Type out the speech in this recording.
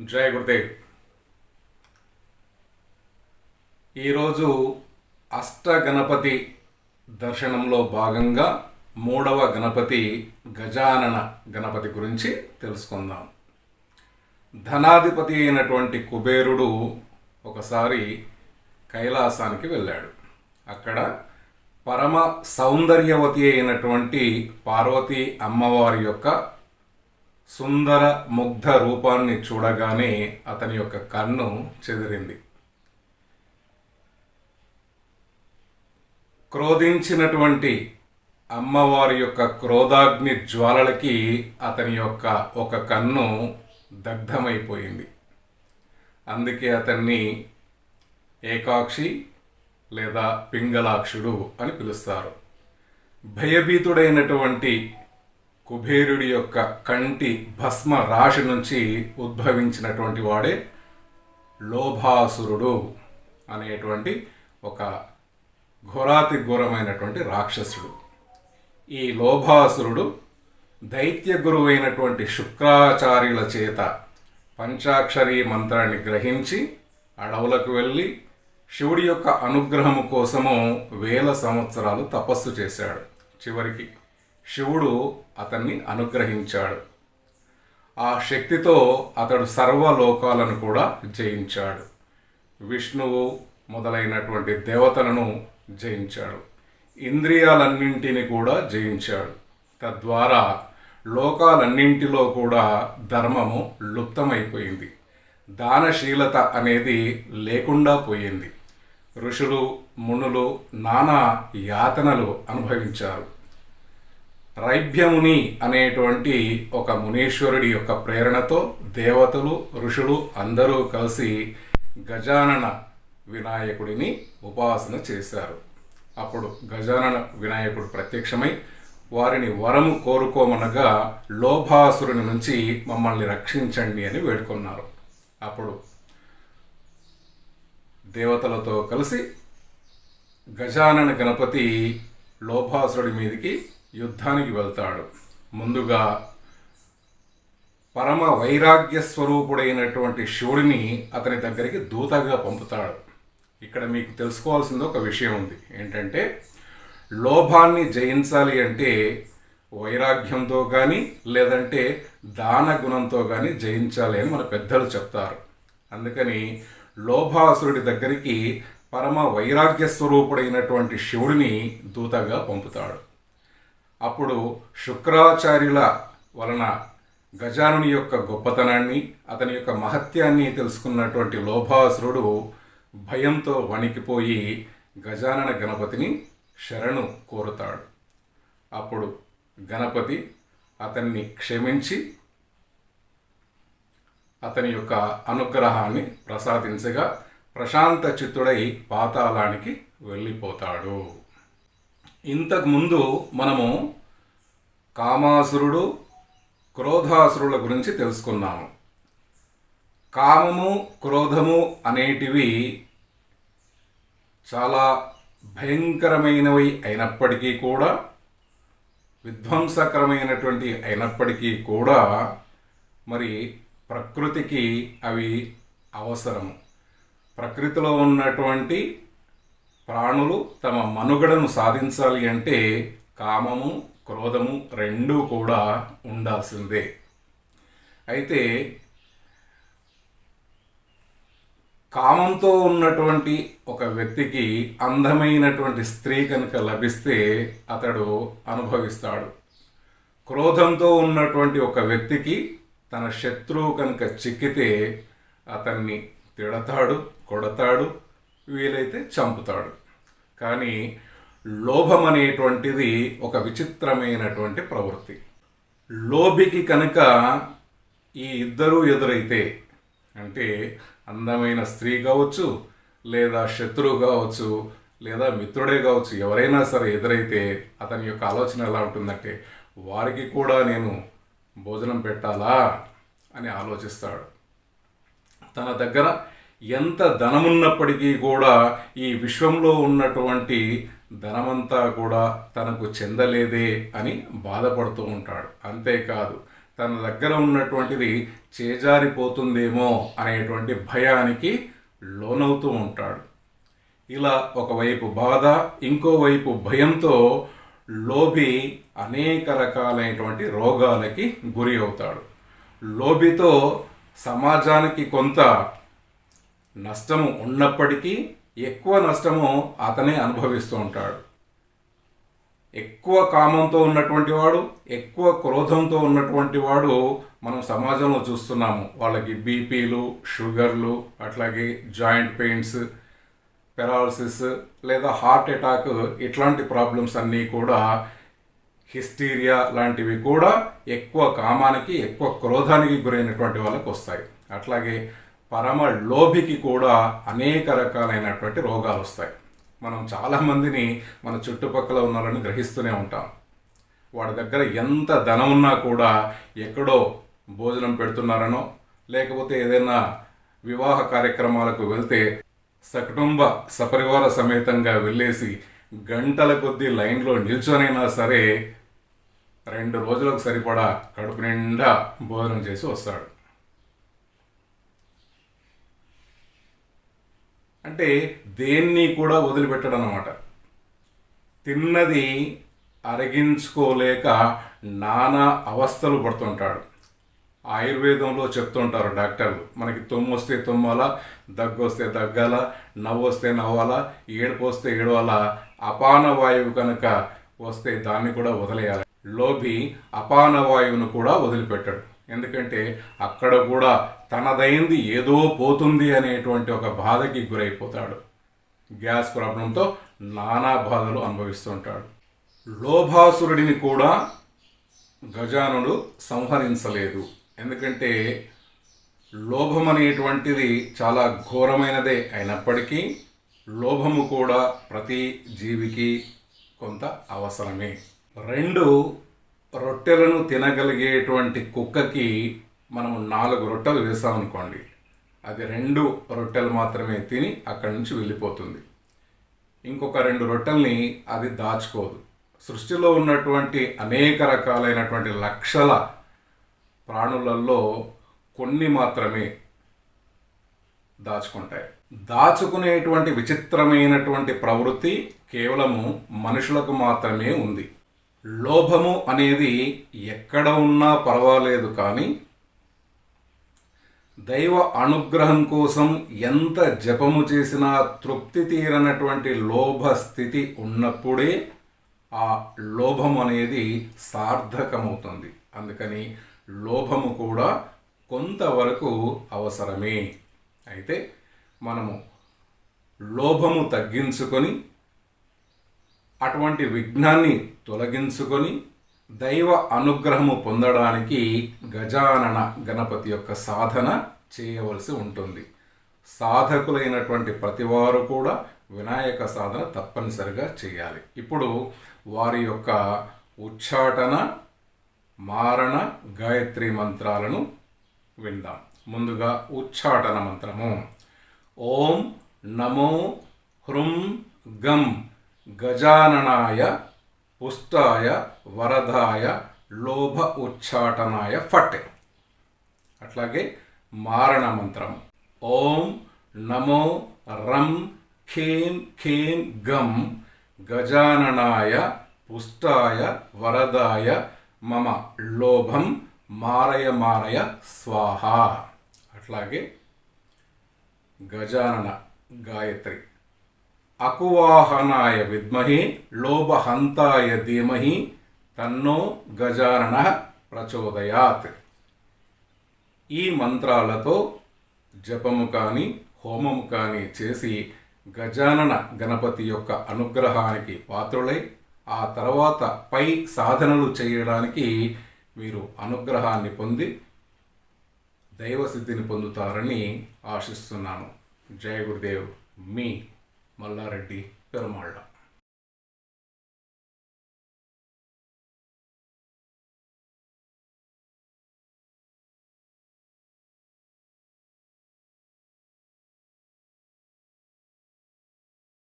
జయ గురుదేవ్ ఈరోజు అష్ట గణపతి దర్శనంలో భాగంగా మూడవ గణపతి గజానన గణపతి గురించి తెలుసుకుందాం. ధనాధిపతి అయినటువంటి కుబేరుడు ఒకసారి కైలాసానికి వెళ్ళాడు. అక్కడ పరమ సౌందర్యవతి అయినటువంటి పార్వతీ అమ్మవారి యొక్క సుందర ముగ్ధ రూపాన్ని చూడగానే అతని యొక్క కన్ను చెదిరింది. క్రోధించినటువంటి అమ్మవారి యొక్క క్రోధాగ్ని జ్వాలలకి అతని యొక్క ఒక కన్ను దగ్ధమైపోయింది. అందుకే అతన్ని ఏకాక్షి లేదా పింగళాక్షుడు అని పిలుస్తారు. భయభీతుడైనటువంటి కుబేరుడి యొక్క కంటి భస్మ రాశి నుంచి ఉద్భవించినటువంటి వాడే లోభాసురుడు అనేటువంటి ఒక ఘోరాతి ఘోరమైనటువంటి రాక్షసుడు. ఈ లోభాసురుడు దైత్య గురువు అయినటువంటి శుక్రాచార్యుల చేత పంచాక్షరీ మంత్రాన్ని గ్రహించి అడవులకు వెళ్ళి శివుడి యొక్క అనుగ్రహము కోసము వేల సంవత్సరాలు తపస్సు చేశాడు. చివరికి శివుడు అతన్ని అనుగ్రహించాడు. ఆ శక్తితో అతడు సర్వలోకాలను కూడా జయించాడు. విష్ణువు మొదలైనటువంటి దేవతలను జయించాడు. ఇంద్రియాలన్నింటిని కూడా జయించాడు. తద్వారా లోకాలన్నింటిలో కూడా ధర్మము లుప్తమైపోయింది. దానశీలత అనేది లేకుండా పోయింది. ఋషులు మునులు నానా యాతనలు అనుభవించారు. రైభ్యముని అనేటువంటి ఒక మునీశ్వరుడి యొక్క ప్రేరణతో దేవతలు ఋషులు అందరూ కలిసి గజానన వినాయకుడిని ఉపాసన చేశారు. అప్పుడు గజానన వినాయకుడు ప్రత్యక్షమై వారిని వరము కోరుకోమనగా లోభాసురుని నుంచి మమ్మల్ని రక్షించండి అని వేడుకున్నారు. అప్పుడు దేవతలతో కలిసి గజానన గణపతి లోభాసురుడి మీదకి యుద్ధానికి వెళ్తాడు. ముందుగా పరమ వైరాగ్య స్వరూపుడైనటువంటి శివుడిని అతని దగ్గరికి దూతగా పంపుతాడు. ఇక్కడ మీకు తెలుసుకోవాల్సింది ఒక విషయం ఉంది. ఏంటంటే లోభాన్ని జయించాలి అంటే వైరాగ్యంతో కానీ లేదంటే దాన గుణంతో కానీ జయించాలి అని మన పెద్దలు చెప్తారు. అందుకని లోభాసురుడి దగ్గరికి పరమ వైరాగ్య స్వరూపుడైనటువంటి శివుడిని దూతగా పంపుతాడు. అప్పుడు శుక్రాచార్యుల వలన గజానుని యొక్క గొప్పతనాన్ని అతని యొక్క మహత్యాన్ని తెలుసుకున్నటువంటి లోభాసురుడు భయంతో వణికిపోయి గజానన గణపతిని శరణు కోరుతాడు. అప్పుడు గణపతి అతన్ని క్షమించి అతని యొక్క అనుగ్రహాన్ని ప్రసాదించగా ప్రశాంత చిత్తుడై పాతాళానికి వెళ్ళిపోతాడు. ఇంతకుముందు మనము కామాసురుడు క్రోధాసురుల గురించి తెలుసుకున్నాము. కామము క్రోధము అనేటివి చాలా భయంకరమైనవి అయినప్పటికీ కూడా విధ్వంసకరమైనటువంటి అయినప్పటికీ కూడా మరి ప్రకృతికి అవి అవసరము. ప్రకృతిలో ఉన్నటువంటి ప్రాణులు తమ మనుగడను సాధించాలి అంటే కామము క్రోధము రెండూ కూడా ఉండాల్సిందే. అయితే కామంతో ఉన్నటువంటి ఒక వ్యక్తికి అందమైనటువంటి స్త్రీ కనుక లభిస్తే అతడు అనుభవిస్తాడు. క్రోధంతో ఉన్నటువంటి ఒక వ్యక్తికి తన శత్రువు కనుక చిక్కితే అతన్ని తిడతాడు కొడతాడు వీలైతే చంపుతాడు. కానీ లోభం అనేటువంటిది ఒక విచిత్రమైనటువంటి ప్రవృత్తి. లోభికి కనుక ఈ ఇద్దరూ ఎదురైతే అంటే అందమైన స్త్రీ కావచ్చు లేదా శత్రువు కావచ్చు లేదా మిత్రుడే కావచ్చు ఎవరైనా సరే ఎదురైతే అతని యొక్క ఆలోచన ఎలా ఉంటుందంటే వారికి కూడా నేను భోజనం పెట్టాలా అని ఆలోచిస్తాడు. తన దగ్గర ఎంత ధనమున్నప్పటికీ కూడా ఈ విశ్వంలో ఉన్నటువంటి ధనమంతా కూడా తనకు చెందలేదే అని బాధపడుతూ ఉంటాడు. అంతేకాదు తన దగ్గర ఉన్నటువంటిది చేజారిపోతుందేమో అనేటువంటి భయానికి లోనవుతూ ఉంటాడు. ఇలా ఒకవైపు బాధ ఇంకోవైపు భయంతో లోబి అనేక రకాలైనటువంటి రోగాలకి గురి అవుతాడు. లోబితో సమాజానికి కొంత నష్టము ఉన్నప్పటికీ ఎక్కువ నష్టము అతనే అనుభవిస్తూ ఉంటాడు. ఎక్కువ కామంతో ఉన్నటువంటి వాడు ఎక్కువ క్రోధంతో ఉన్నటువంటి వాడు మనం సమాజంలో చూస్తున్నాము. వాళ్ళకి బీపీలు షుగర్లు అట్లాగే జాయింట్ పెయిన్స్ పెరాలసిస్ లేదా హార్ట్ అటాక్ ఇట్లాంటి ప్రాబ్లమ్స్ అన్నీ కూడా హిస్టీరియా లాంటివి కూడా ఎక్కువ కామానికి ఎక్కువ క్రోధానికి గురైనటువంటి వాళ్ళకి వస్తాయి. అట్లాగే పరమ లోభికి కూడా అనేక రకాలైనటువంటి రోగాలు వస్తాయి. మనం చాలామందిని మన చుట్టుపక్కల ఉన్నారని గ్రహిస్తూనే ఉంటాం. వాడి దగ్గర ఎంత ధనం ఉన్నా కూడా ఎక్కడో భోజనం పెడుతున్నారనో లేకపోతే ఏదైనా వివాహ కార్యక్రమాలకు వెళ్తే సకుటుంబ సపరివార సమేతంగా వెళ్ళేసి గంటల కొద్దీ లైన్లో నిల్చొనైనా సరే రెండు రోజులకు సరిపడా కడుపు నిండా భోజనం చేసి వస్తాడు. అంటే దేన్ని కూడా వదిలిపెట్టడం అనమాట తిన్నది అరగించుకోలేక నానా అవస్థలు పడుతుంటాడు. ఆయుర్వేదంలో చెప్తుంటారు డాక్టర్లు మనకి తుమ్ము వస్తే తుమ్మాల దగ్గు వస్తే దగ్గాల నవ్వు వస్తే నవ్వాలా ఏడుపు వస్తే ఏడవాలా అపాన వాయువు కనుక వస్తే దాన్ని కూడా వదిలేయాలి. లోభి అపాన వాయువును కూడా వదిలిపెట్టాడు. ఎందుకంటే అక్కడ కూడా తనదైంది ఏదో పోతుంది అనేటువంటి ఒక బాధకి గురైపోతాడు. గ్యాస్ ప్రాబ్లంతో నానా బాధలు అనుభవిస్తుంటాడు లోభాసురుడిని కూడా గజానుడు సంహరించలేదు. ఎందుకంటే లోభం అనేటువంటిది చాలా ఘోరమైనదే అయినప్పటికీ లోభము కూడా ప్రతి జీవికి కొంత అవసరమే. రెండు రొట్టెలను తినగలిగేటువంటి కుక్కకి మనము నాలుగు రొట్టెలు వేసామనుకోండి అది రెండు రొట్టెలు మాత్రమే తిని అక్కడి నుంచి వెళ్ళిపోతుంది. ఇంకొక రెండు రొట్టెల్ని అది దాచుకోదు. సృష్టిలో ఉన్నటువంటి అనేక రకాలైనటువంటి లక్షల ప్రాణులలో కొన్ని మాత్రమే దాచుకుంటాయి. దాచుకునేటువంటి విచిత్రమైనటువంటి ప్రవృత్తి కేవలము మనుషులకు మాత్రమే ఉంది. లోభము అనేది ఎక్కడ ఉన్నా పర్వాలేదు కానీ దైవ అనుగ్రహం కోసం ఎంత జపము చేసినా తృప్తి తీరనటువంటి లోభ స్థితి ఉన్నప్పుడే ఆ లోభం అనేది సార్థకమవుతుంది. అందుకని లోభము కూడా కొంతవరకు అవసరమే. అయితే మనము లోభము తగ్గించుకొని అటువంటి విఘ్నాన్ని తొలగించుకొని దైవ అనుగ్రహము పొందడానికి గజానన గణపతి యొక్క సాధన చేయవలసి ఉంటుంది. సాధకులైనటువంటి ప్రతివారు కూడా వినాయక సాధన తప్పనిసరిగా చేయాలి. ఇప్పుడు వారి యొక్క ఉచ్చాటన మారణ గాయత్రి మంత్రాలను విందాం. ముందుగా ఉచ్చాటన మంత్రము. ఓం నమో హృం గం గజాననాయ పుష్టాయ వరదాయ లోభ ఉచ్చాటనాయ ఫట్ అట్లాగే మారణ మంత్రం. ఓం నమో రం ఖేం ఖేం గం గజాననాయ పుష్టాయ వరదాయ మమ లోభం మారయ మారయ స్వాహ. అట్లాగే గజానన గాయత్రి. అకువాహనాయ విద్మహి లోభహంతాయ ధీమహి తన్నో గజానన ప్రచోదయాత్. ఈ మంత్రాలతో జపము కానీ హోమము కానీ చేసి గజానన గణపతి యొక్క అనుగ్రహానికి పాత్రులై ఆ తర్వాత పై సాధనలు చేయడానికి మీరు అనుగ్రహాన్ని పొంది దైవసిద్ధిని పొందుతారని ఆశిస్తున్నాను. జయ గురుదేవ్ మీ మల్లారెడ్డి పెరుమాళ్ళ.